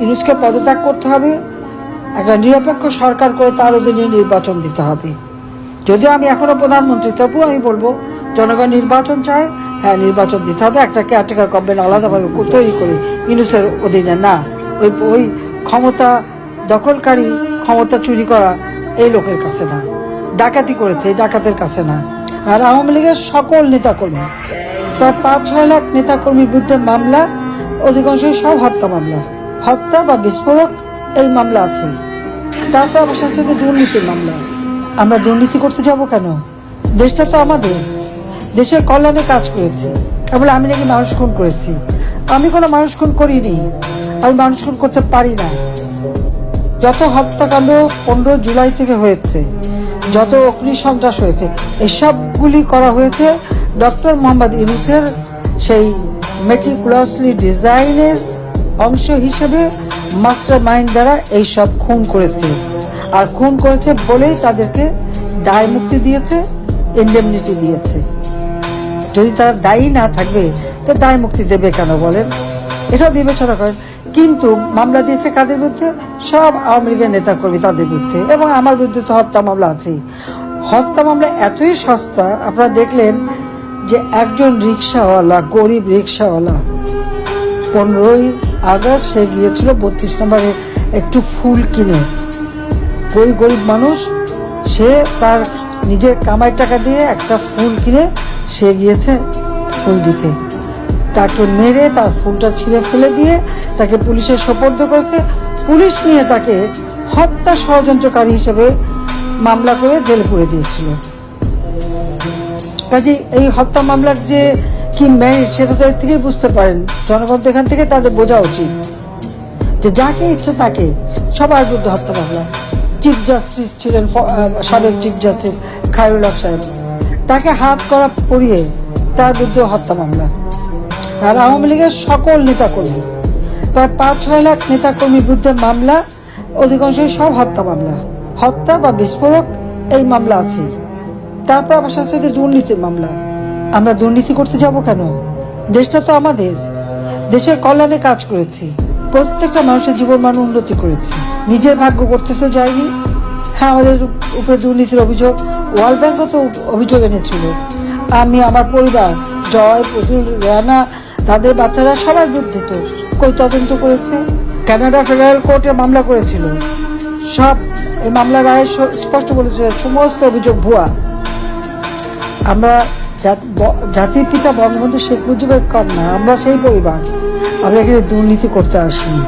ইউনুসকে পদত্যাগ করতে হবে। একটা নিরপেক্ষ সরকার করে তার অধীনে নির্বাচন দিতে হবে। যদিও আমি এখনও প্রধানমন্ত্রী, তবুও আমি বলব, জনগণ নির্বাচন চায় হ্যাঁ নির্বাচন দিতে হবে। একটা কেয়ারটেকার গভর্নমেন্ট আলাদাভাবে তৈরি করে ইউনুসের অধীনে না। ওই ওই ক্ষমতা দখলকারী ক্ষমতা চুরি করা এই লোকের কাছে না। ডাকাতি করেছে ডাকাতের কাছে না। আর আওয়ামী লীগের সকল নেতাকর্মী, প্রায় পাঁচ ছয় লাখ নেতাকর্মীর বিরুদ্ধে মামলা, অধিকাংশই সব হত্যা মামলা। হত্যা বা বিস্ফোরক, এই মামলা আছে। তারপর সাথে সাথে দুর্নীতির মামলা। আমরা দুর্নীতি করতে যাব কেন? দেশটা তো আমাদের। দেশের কল্যাণে কাজ করেছি। বলে, আমি নাকি মানুষ খুন করেছি। আমি কোনো মানুষ খুন করিনি। আমি মানুষ খুন করতে পারি না। যত হত্যাকাণ্ড পনেরো জুলাই থেকে হয়েছে, যত অগ্নি সন্ত্রাস হয়েছে, এসবগুলি করা হয়েছে ডক্টর মোহাম্মদ ইউনুসের সেই মেটিকুলাসলি ডিজাইনের অংশ হিসেবে মাস্টার মাইন্ড দ্বারা এইসব খুন করেছে। আর খুন করেছে বলেই তাদেরকে দায় মুক্তি দিয়েছে ইন্ডেমনিটি দিয়েছে। যদি তারা দায়ী না থাকবে, তো দায় মুক্তি দেবে কেন বলেন? এটা বিবেচনা করেন। কিন্তু মামলা দিয়েছে কাদের বিরুদ্ধে? সব আওয়ামী লীগের নেতা কর্মী তাদের বিরুদ্ধে। এবং আমার বিরুদ্ধে তো হত্যা মামলা আছে হত্যা মামলা এতই সস্তা, আপনারা দেখলেন যে একজন রিক্সাওয়ালা গরিব রিক্সাওয়ালা পনেরোই আগস্ট, সে গিয়েছিল বত্রিশ নম্বরে একটু ফুল কিনে। ওই গরিব মানুষ, সে তার নিজের কামাই টাকা দিয়ে একটা ফুল কিনে সে গিয়েছে ফুল দিতে। তাকে মেরে তার ফুলটা ছিঁড়ে ফেলে দিয়ে তাকে পুলিশে সোপর্দ করেছে। পুলিশ নিয়ে তাকে হত্যা ষড়যন্ত্রকারী হিসেবে মামলা করে জেল করে দিয়েছিল। কাজে এই হত্যা মামলার যে কি মেরিট সেটা তো এর থেকেই বুঝতে পারেন। জনগণ এখান থেকে তাদের বোঝা উচিত। যে যাকে ইচ্ছে তাকে সবার বিরুদ্ধে হত্যা মামলা। চিফ জাস্টিস ছিলেন সাবেক চিফ জাস্টিস খায়রুল হক সাহেব। তাকে হাত করা পড়িয়ে তার বিরুদ্ধে হত্যা মামলা। আর আওয়ামী লীগের সকল নেতাকর্মী, প্রায় পাঁচ ছয় লাখ নেতাকর্মীর বিরুদ্ধে মামলা, অধিকাংশই সব হত্যা মামলা। হত্যা বা বিস্ফোরক এই মামলা আছে তারপর আবার সাথে দুর্নীতির মামলা। আমরা দুর্নীতি করতে যাব কেন? দেশটা তো আমাদের। দেশের কল্যাণে কাজ করেছি। প্রত্যেকটা মানুষের জীবন মান উন্নতি করেছি। নিজের ভাগ্য করতে তো যায়নি হ্যাঁ আমাদের উপরে দুর্নীতির অভিযোগ, ওয়ার্ল্ড ব্যাংকও তো অভিযোগ এনেছিল। আমি, আমার পরিবার, জয় প্রতুল রানা, তাদের বাচ্চারা সবার বিরুদ্ধে তো কই তদন্ত করেছে। কানাডা ফেডারেল কোর্টে মামলা করেছিল। সব এই মামলার রায় স্পষ্ট বলেছে, সমস্ত অভিযোগ ভুয়া। আমরা জাতির পিতা বঙ্গবন্ধু শেখ মুজিবের কন্যা আমরা সেই পরিবার। আমরা এখানে দুর্নীতি করতে আসিনি।